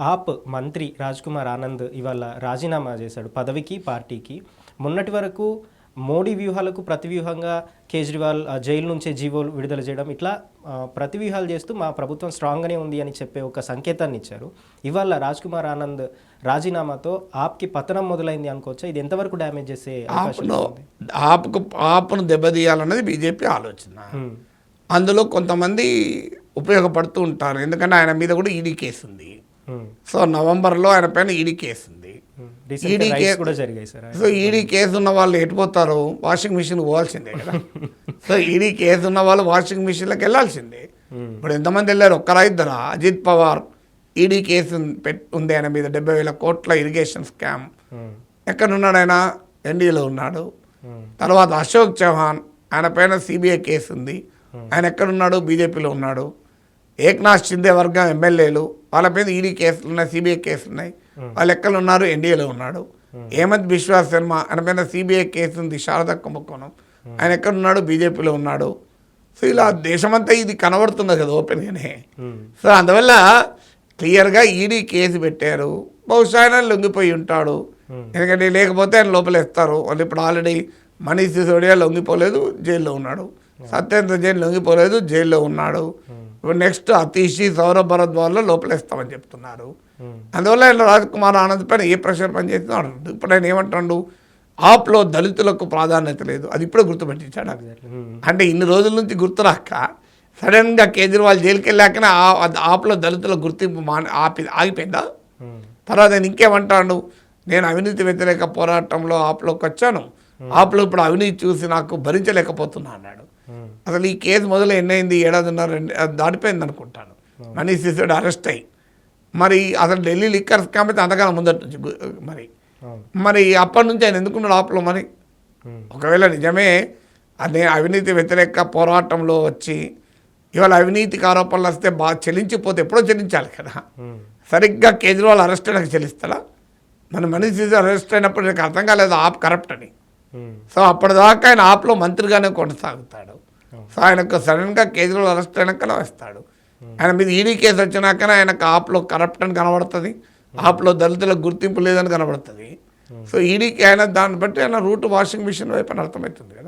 ఆప్ మంత్రి రాజ్ కుమార్ ఆనంద్ ఇవాళ రాజీనామా చేశాడు పదవికి పార్టీకి. మొన్నటి వరకు మోడీ వ్యూహాలకు ప్రతివ్యూహంగా కేజ్రీవాల్ జైలు నుంచే జీవోలు విడుదల చేయడం ఇట్లా ప్రతివ్యూహాలు చేస్తూ మా ప్రభుత్వం స్ట్రాంగ్గానే ఉంది అని చెప్పే ఒక సంకేతాన్ని ఇచ్చారు. ఇవాళ రాజ్ కుమార్ ఆనంద్ రాజీనామాతో ఆప్కి పతనం మొదలైంది అనుకోవచ్చా? ఇది ఎంతవరకు డ్యామేజ్ చేసే ఆపుకు ఆపును దెబ్బతీయాలన్నది బీజేపీ ఆలోచన. అందులో కొంతమంది ఉపయోగపడుతూ ఉంటారు. ఎందుకంటే ఆయన మీద కూడా ఈడీ కేసు ఉంది. సో నవంబర్లో ఆయన పైన ఈడీ కేసు ఉంది. Recent ఈడీ గా రైడ్స్ కే- కూడా జరిగాయి సార్ సో ఈడీ కేసు ఉన్న వాళ్ళు ఎటుపోతారు వాషింగ్ మిషన్ పోవాల్సిందే కదా. సో ఈడీ కేసు ఉన్న వాళ్ళు వాషింగ్ మిషన్లకు వెళ్ళాల్సిందే. ఇప్పుడు ఎంతమంది వెళ్ళారు? ఒక్కరా ఇద్దరా? అజిత్ పవార్ ఈడీ కేసు ఉంది ఆయన మీద డెబ్బై వేల కోట్ల ఇరిగేషన్ స్కామ్. ఎక్కడున్నాడు ఆయన? ఎన్డీఏలో ఉన్నాడు. తర్వాత అశోక్ చౌహాన్ ఆయన పైన సిబిఐ కేసు ఉంది. ఆయన ఎక్కడున్నాడు? బీజేపీలో ఉన్నాడు. ఏక్నాథ్ షిందే వర్గం ఎమ్మెల్యేలు. వాళ్ళ పైన ఈడీ కేసులు ఉన్నాయి సిబిఐ కేసులు ఉన్నాయి. వాళ్ళు ఎక్కడ ఉన్నారు ఎన్డీఏలో ఉన్నాడు. హేమంత్ బిశ్వాస్ శర్మ ఆయన పైన సిబిఐ కేసు ఉంది శారదా కుంభకోణం. ఆయన ఎక్కడున్నాడు బీజేపీలో ఉన్నాడు. సో ఇలా దేశమంతా ఇది కనబడుతుంది కదా ఓపెన్గానే. సో అందువల్ల క్లియర్గా ఈడీ కేసు పెట్టారు. బహుశా ఆయన లొంగిపోయి ఉంటాడు. ఎందుకంటే లేకపోతే ఆయన లోపలేస్తారు. వాళ్ళు ఇప్పుడు ఆల్రెడీ మనీష్ సిసోడియా లొంగిపోలేదు జైల్లో ఉన్నాడు. సత్యేంద్ర జైన్ లొంగిపోలేదు జైల్లో ఉన్నాడు. నెక్స్ట్ అతీషి సౌరభ్ భరద్వాజ్లో లోపలేస్తామని చెప్తున్నారు. అందువల్ల ఆయన రాజ్ కుమార్ ఆనంద్ పైన ఏ ప్రెషర్ పనిచేస్తుందో అడగదు ఇప్పుడు ఆయన ఏమంటాడు? ఆప్లో దళితులకు ప్రాధాన్యత లేదు. అది ఇప్పుడే గుర్తుపెట్టించాడు. అంటే ఇన్ని రోజుల నుంచి గుర్తురాక సడన్గా కేజ్రీవాల్ జైలుకి వెళ్ళాకనే ఆప్లో దళితుల గుర్తింపు మాని ఆపి ఆగిపోయిందా. తర్వాత నేను ఇంకేమంటాడు? నేను అవినీతి వ్యతిరేక పోరాటంలో ఆప్లోకి వచ్చాను ఆప్లో ఇప్పుడు అవినీతి చూసి నాకు భరించలేకపోతున్నా అన్నాడు. అసలు ఈ కేసు మొదలు ఎన్నైంది? ఏడాదిన్నర రెండు దాటిపోయింది అనుకుంటాను. మనీష్ సిసోడి అరెస్ట్ అయ్యి. మరి అసలు ఢిల్లీ లిక్కర్ స్కామ్ అయితే అంతకాలం ముందటి నుంచి మరి. మరి అప్పటి నుంచి ఆయన ఎందుకున్నాడు ఆప్లో మరి. ఒకవేళ నిజమే అదే అవినీతి వ్యతిరేక పోరాటంలో వచ్చి ఇవాళ అవినీతికి ఆరోపణలు వస్తే బాగా చెల్లించిపోతే ఎప్పుడో చెల్లించాలి కదా. సరిగ్గా కేజ్రీవాల్ అరెస్ట్ అయినాక చెల్లిస్తాడా? మన మనిషి అరెస్ట్ అయినప్పుడు నాకు అర్థం కాలేదు ఆప్ కరప్ట్ అని. సో అప్పటిదాకా ఆయన ఆప్లో మంత్రిగానే కొనసాగుతాడు. సో ఆయనకు సడన్గా కేజ్రీవాల్ అరెస్ట్ అయినాకనే వస్తాడు. ఆయన మీద ఈడీ కేసు వచ్చినాకనే ఆయనకు ఆప్లో కరప్ట్ అని కనబడుతుంది. ఆప్లో దళితులకు గుర్తింపు లేదని కనబడుతుంది. సో ఈడీకి ఆయన దాన్ని బట్టి ఆయన రూట్ వాషింగ్ మిషన్ వైపు అని అర్థమవుతుంది కదా.